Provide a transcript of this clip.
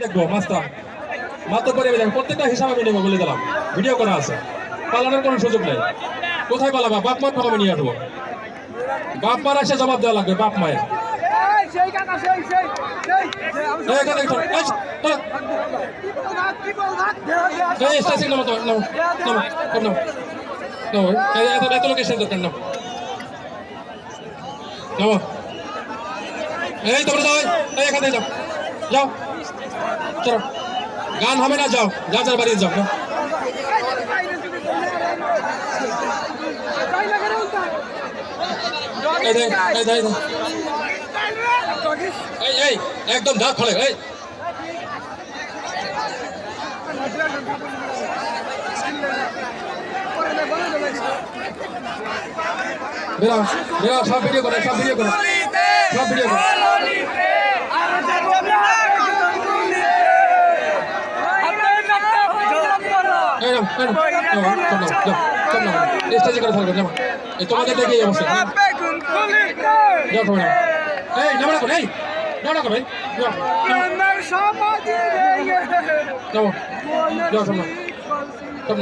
দেখব মাস্টার। মাত্র করে আমি প্রত্যেকটা হিসাব আমি নেব বলে দিলাম। ভিডিও করা আছে। পালানোর কোনো সুযোগ নেই। কোথায় পালাবা? বাপ মার আমি নিয়ে আসব। বাপ মার এসে জবাব দেওয়া লাগবে বাপ মায়ের। এত এত লোক এসে দরকার নাও এই তোমরা যাও এখান থেকে যাও। যাও। চলো। গান হবে না যাও। যা যার বাড়ি যাও একদম দাঁত ফলে এই। বেরাও বেরাও সব ভিডিও করে সব ভিডিও করে সব ভিডিও করে আরে যাব না, আপনি একটা জবাব করো। এই নাও এই নাও নাও, সব নাও যাও সব নাও এই স্টেজে করে থাকবে যাও এই তোমাদের দেখে এই অবস্থা এই নামা রাখো এই নাও রাখো ভাই যাও যাও,